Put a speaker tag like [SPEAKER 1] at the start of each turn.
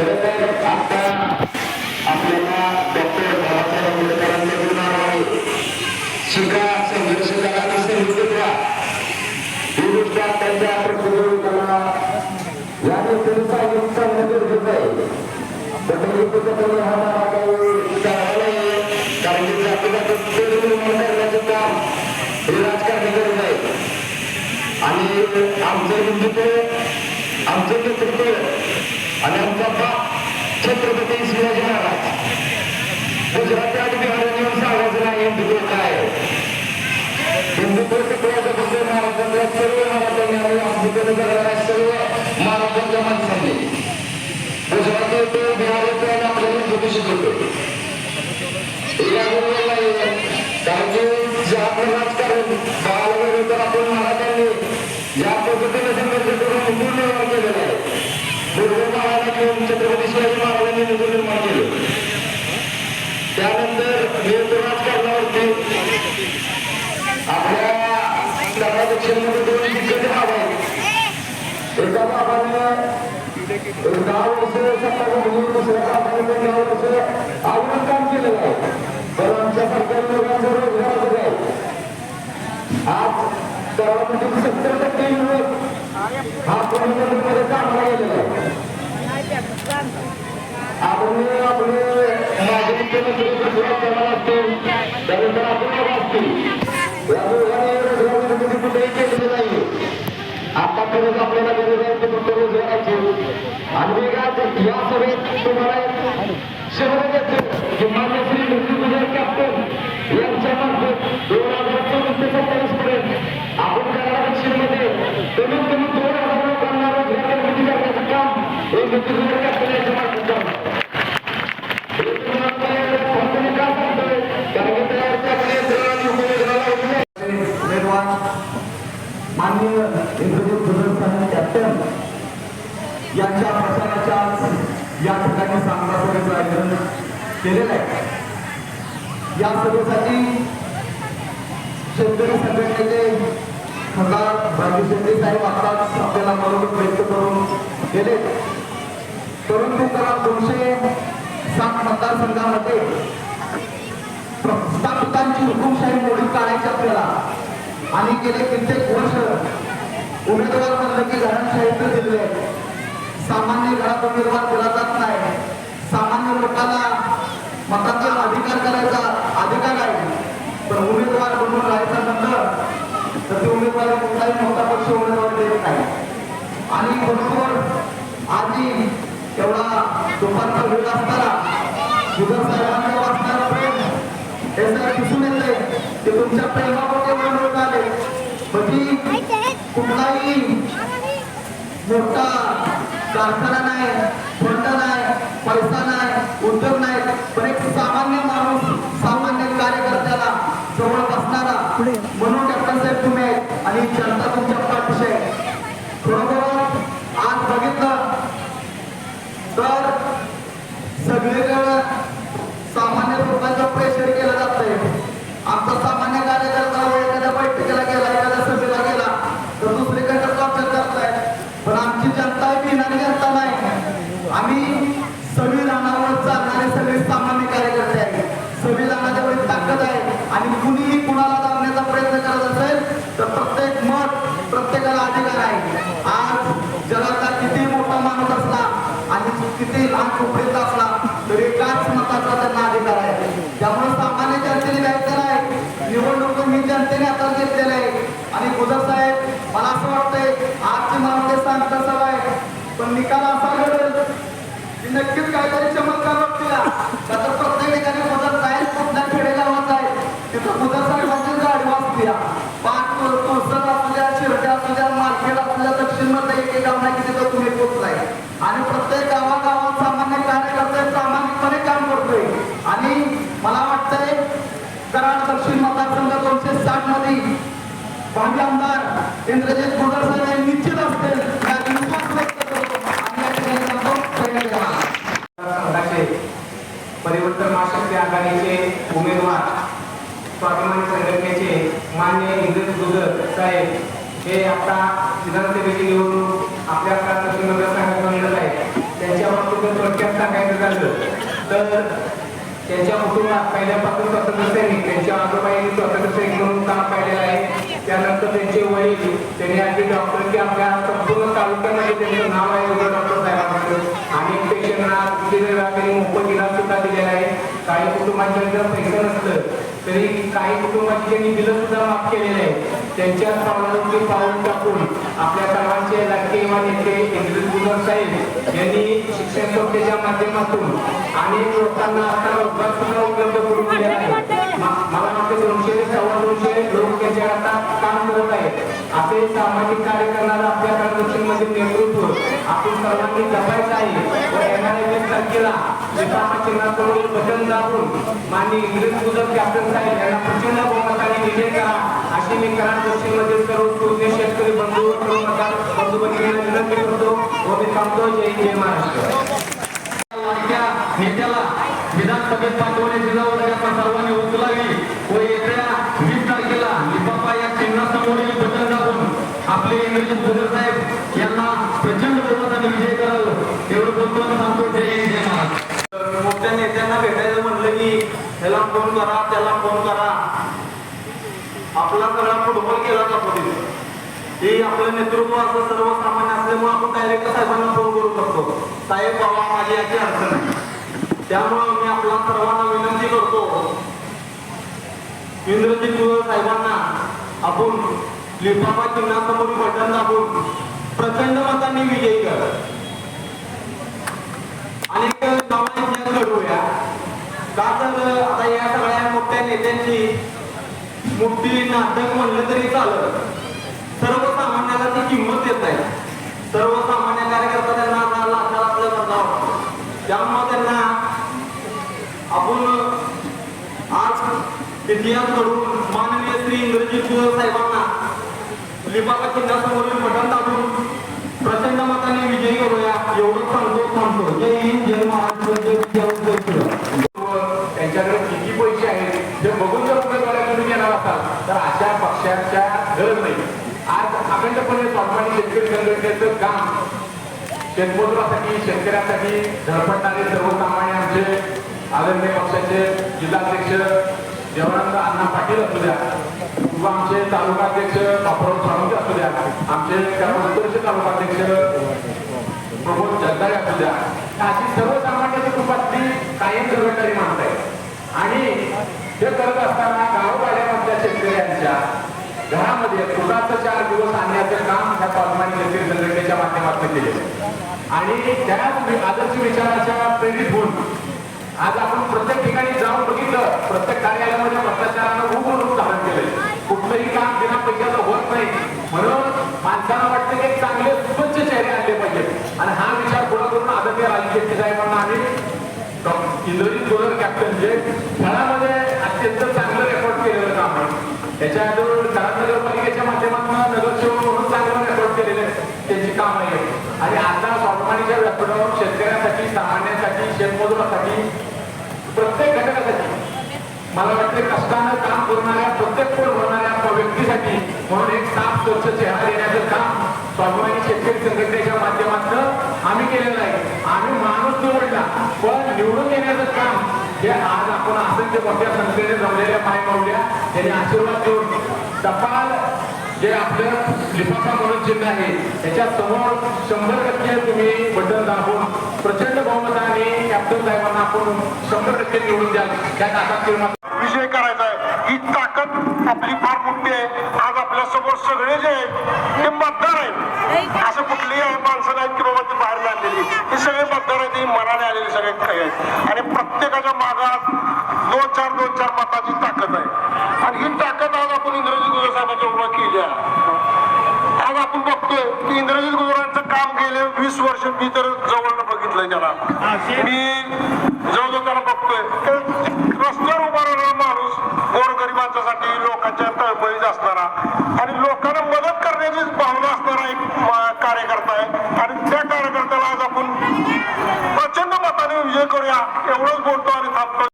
[SPEAKER 1] तर आता आपल्याला डॉक्टर बाबासाहेब आंबेडकरांचे गुरुनाव आहे शिका संघर्ष करा आणि संघटित व्हा ही गोष्ट त्यांच्या प्रकृतीला या गोष्टीने सांगितलं सांगणं गरजेचं आहे तर म्हणजे कुठेतरी हा मला काही करायला नाही. कारण की जातीला कुठेतरी निर्माण करण्याचं काम हे राजकारणी करत आहे आणि आमचं हिंदुत्व आमचं नेतृत्व आणि आमचा बाप छत्रपती शिवाजी महाराज गुजरात आणि बिहारात येऊन सांगायचं नाही हिंदुत्व काय आहे. हिंदुत्व टिकवायचं फक्त महाराजांच्या सर्व महाराजांनी आणि आमच्याकडे जगणाऱ्या सर्व महाराजांच्या माणसांनी गुजरात येतो बिहार येतो आणि आपल्याला हिंदुत्व शिकवतो या गोष्टीला आहे. कारण की जे आपलं राजकारण बघायला गेलं तर आपण महाराजांनी ज्या पद्धतीने संघर्ष करून हिंदू निर्माण केलेलं आहे पूर्व काळाला घेऊन छत्रपती शिवाजी महाराजांनी हिंदू निर्माण केलं त्यानंतर हिंदू राजकारणावरती आपल्या दक्षिणमध्ये दोन दिग्गज भाव आतापर्यंत आपल्याला गरज आहे ते फक्त रोजगाराची आणि वेगळ्याच या सभेत तुम्हाला एक शहर घेतलं की मान्य श्री मृत्यूंजय कॅप्टन यांच्या मार्फत दोन हजार चोवीस ते सत्तावीस पर्यंत आपण कराडा दक्षिणमध्ये कमीत कमी दोन हजार लोकांना रोजगार निर्मिती करण्याचं काम हे मृत्यूंजय कॅप्टन यांच्या मार्फत करतात हे तुम्हाला माननीय इंद्रजित सुदर्शन साहेब कॅप्टन यांच्या प्रचाराच्या या ठिकाणी सांगता सभेचं आयोजन केलेलं आहे. या सभेसाठी शेतकरी संघटनेचे खासदार राजू शेट्टी साहेब आताच आपल्याला मनोगत व्यक्त करून गेले. परंतु त्याला दोनशे सात मतदारसंघामध्ये प्रस्थापितांची हुकुमशाही मोडी काढायची आपल्याला आणि गेले कित्येक वर्ष उमेदवार म्हणलं की घरांशाहीत दिले सामान्य घरात उमेदवार दिला जात नाही. सामान्य लोकांना मताचा अधिकार करायचा अधिकार आहे. पण उमेदवार बनून राहायचं म्हणलं तर ते उमेदवार कोणताही मोठा पक्ष उमेदवार देत नाही. आणि बरोबर आधी तेवढा दुपारचा वेळ असताना सुधर साहेबांनी वाचणारा प्रेम हे सगळं दिसून येते ते तुमच्या प्रेमामध्ये कुठलाही मोठा कारखाना नाही फंड नाही पैसा नाही उद्योग नाही पण एक सामान्य माणूस सामान्य कार्यकर्त्याला जवळ बसणारा म्हणून कॅप्टन साहेब तुम्ही आणि जनता तुमच्या पाठीशी खरोखर आज बघितलं तर सगळीकडे सामान्य लोकांचा प्रेशर केला जातोय आमचा सामान्य कार्यकर्ता व एखाद्या बैठकीला गेला एखाद्या सभेला गेला तर दुसरीकडे टॉर्चर करताय पण आमची जनता ही भिनारी जनता नाही आम्ही संविधानावर चालणारे सगळे सामान्य कार्यकर्ते आहेत संविधानाच्या वर ताकद आहे आणि कुणीही कुणाला दाबण्याचा प्रयत्न करत असेल तर प्रत्येक मत प्रत्येकाला अधिकार आहे आज जगाचा किती मोठा माणूस असला आणि किती लाख झोपडीचा असला तरी एकाच मताचा त्यांना अधिकार आहे. त्यामुळे सामान्य जनतेने घ्यायचं आहे निवडणूक ही जनतेने आता घेतलेलं आहे. आणि गुजर साहेब मला असं वाटतंय आजची मला ते सांगता सभा आहे पण निकाल असा घडेल की नक्कीच काहीतरी चमत्कार वाटतील का तर प्रत्येक ठिकाणी गुजर साहेब कुठल्या खेडेगावात आहे तिथं गुजर साहेबांची गाडी वाचते पाच तुळसर असू द्या शिरड्या असू द्या मार्केट असू द्या दक्षिणमध्ये एक एक गाव नाही की तिथं तुम्ही पोहोचलाय आणि प्रत्येक गावागावात सामान्य कार्यकर्ते प्रामाणिकपणे काम करतोय आणि मला वाटतंय कराड दक्षिण मतदारसंघ दोनशे साठमध्ये भावी आमदार इंद्रजित गुजर साहेब हे निश्चित असतील.
[SPEAKER 2] परिवर्तन महाशक्ती आघाडीचे उमेदवार स्वाभिमानी संघटनेचे मान्य इंद्रजित गुजर साहेब हे आता विधानसभेची निवडणूक आपल्या दक्षिण मतदारसंघात लढत आहे त्यांच्या बाबतीत थोडक्यात सांगायचं झालं तर त्यांच्या कुटुंबात पहिल्यापासून स्वातंत्र्य सैनिक त्यांच्या आजोबाईंनी स्वातंत्र्य सैनिक म्हणून काम पाहिलेलं आहे. त्यानंतर त्यांचे वडील त्यांनी आधी डॉक्टर की आपल्या संपूर्ण तालुक्यामध्ये त्यांचं नाव आहे डॉक्टर साहेबांचं अनेक पेशंटना त्यांनी मोफत इलाज सुद्धा दिलेला आहे. काही कुटुंबांच्या जर पैसे नसलं तरी काही कुटुंबाची त्यांनी बिलं सुद्धा माफ केलेले आहे त्यांच्या पावलावरती पाऊल टाकून आपल्या सर्वांचे लाडके युवा नेते इंद्रित साहेब यांनी शिक्षण संस्थेच्या माध्यमातून अनेक लोकांना आता रोजगार सुद्धा उपलब्ध करून दिलेला आहे. मला वाटतं दोनशे सव्वा दोनशे लोक त्याच्या आता काम करत आहेत असे सामाजिक कार्य करणारं आपल्या मध्ये नेतृत्व आपण सर्वांनी जपायचं आहे व येणाऱ्या वीस तारखेला विकासा चिन्हाकडून बटन दाबून माननीय इंग्रज गुजर कॅप्टन साहेब यांना प्रचंड बहुमताने विजय करा अशी मी कराड दक्षिणमध्ये सर्व पूर्ण शेतकरी बंधू सर्व मतदार बंधू भगिनींना विनंती करतो व मी थांबतो जय जय महाराष्ट्र
[SPEAKER 1] नेत्याला विधानसभेत पाठवून जबाबदारी आपण सर्वांनी उचलावी व येत्या वीस तारखेला लिफाफा या चिन्हासमोरील बटन दाबून आपले इंद्रजित गुजर साहेब यांना प्रचंड बहुमताने विजय करावं एवढं बोलतो आणि सांगतो जय
[SPEAKER 3] मोठ्या नेत्यांना भेटायचं म्हणलं की ह्याला फोन करा त्याला फोन करा. आपला सगळा फुटबॉल केला जातो हे आपलं नेतृत्व असं सर्वसामान्य असल्यामुळे आपण डायरेक्ट साहेबांना फोन करू शकतो. साहेब बाबा माझी याची अडचण आहे. त्यामुळं मी आपला सर्वांना विनंती करतो. इंद्रजित साहेबांना आपण लिफाफा चिन्हासमोर बटन दाबून प्रचंड मतांनी विजयी कर. अनेक नवा इतिहास घडवूया. का तर आता या सगळ्या मोठ्या नेत्यांची मोठी नाटक म्हणलं तरी चालत. सर्वसामान्याला ती किंमत देत नाही. सर्वसामान्य कार्यकर्ता त्यांना आता लाचार असल्यासारखा वाटतो. त्यामुळे त्यांना आपण आज इतिहास घडून माननीय श्री इंद्रजित साहेबांना लिफाफा किल्ल्यासमोरील बटन दाबून प्रचंड मताने विजयी करूया एवढं सांगतो थांबतो. जय हिंद जय महाराष्ट्र जय
[SPEAKER 2] त्यांच्याकडे किती पैसे आहेत जे बघून जर उमेदवारी तुम्ही येणार असाल तर अशा पक्षाच्या गरज नाही. आज अखंडपणे स्वाभिमानी शेतकरी संघटनेचं काम शेतमजुरासाठी शेतकऱ्यांसाठी धडपडणारे सर्वसामान्य आमचे आदरणीय पक्षाचे जिल्हाध्यक्ष देवानंद अण्णा पाटील असू द्या किंवा आमचे तालुकाध्यक्ष बापराव साळुंके असू द्या आमचे उत्तरचे तालुकाध्यक्ष प्रमोद जगदाळे असू द्या अशी सर्वसामान्य कुटुंबातली कायम जबाबदारी मानत आहे आणि हे करत असताना गावपाड्यामधल्या शेतकऱ्यांच्या घरामध्ये दुधाचं चार दिवस आणण्याचं काम ह्या स्वाभिमानी शेतकरी संघटनेच्या माध्यमातून केले आणि त्याच आदर्श विचाराच्या प्रेरित होऊन आज आपण प्रत्येक ठिकाणी जाऊन बघितलं प्रत्येक कार्यालयामध्ये भ्रष्टाचारानं उघड रूप धारण केलंय कुठलंही काम बिना पैशाचं होत नाही म्हणून माणसाला वाटतं की एक चांगले स्वच्छ चेहरे आणले पाहिजेत आणि हा विचार पुढे करून आदरणीय राजकीय साहेबांना आम्ही डॉ. इंद्रजीत गोलर कॅप्टन जे खेळामध्ये अत्यंत चांगलं रेकॉर्ड केलेलं काम आहे. त्याच्या अगोदर कराड नगरपालिकेच्या माध्यमातून नगरसेवक म्हणून चांगलं रेकॉर्ड केलेलं त्यांची काम आहे. आणि आता स्वाभिमानीच्या व्यापडावर शेतकऱ्यांसाठी सामान्यांसाठी शेतमजुरासाठी प्रत्येक घटकासाठी मला वाटते कष्टानं काम करणाऱ्या प्रत्येक पोट होणाऱ्या व्यक्तीसाठी म्हणून एक साफ स्वच्छ चेहरा देण्याचं काम स्वाभिमानी शेतकरी संघटनेच्या माध्यमातून आम्ही केलेलं आहे. आम्ही माणूस निवडला पण निवडून येण्याचं काम हे आज आपण असंख्य मोठ्या संख्येने जमलेल्या पाय मावल्या त्यांनी आशीर्वाद देऊन टपाल जे आपलं लिफाफा म्हणून चिन्ह आहे त्याच्यासमोर शंभर टक्के तुम्ही बटन दाबून प्रचंड बहुमताने कॅप्टन साहेबांना आपण शंभर टक्के निवडून द्याल. आता निर्माण
[SPEAKER 4] विजय करायचा आहे. ही ताकद आपली फार मोठी आहे. आज आपल्यासमोर सगळे जे आहेत ते मतदार आहेत. असं कुठलीही माणसं नाहीत की बाबा ती बाहेर आणलेली हे सगळे मतदार आहेत ही मनाने आलेले सगळे काही आहेत. आणि प्रत्येकाच्या मागात दोन चार दोन चार मताची ताकद आहे. आणि ही ताकद आज आपण इंद्रजित गुजर साहेबांच्या उभा केली आहे. आज आपण बघतोय की इंद्रजित गुजरांचं काम गेले वीस वर्ष मी तर जवळनं बघितलंय त्याला. मी जवळ त्याला बघतोय. तर रस्त्यावर उभा राहणारा माणूस गोरगरिबांच्यासाठी लोकांच्या तळमळीत असणारा eu amo o Antônio Fábio.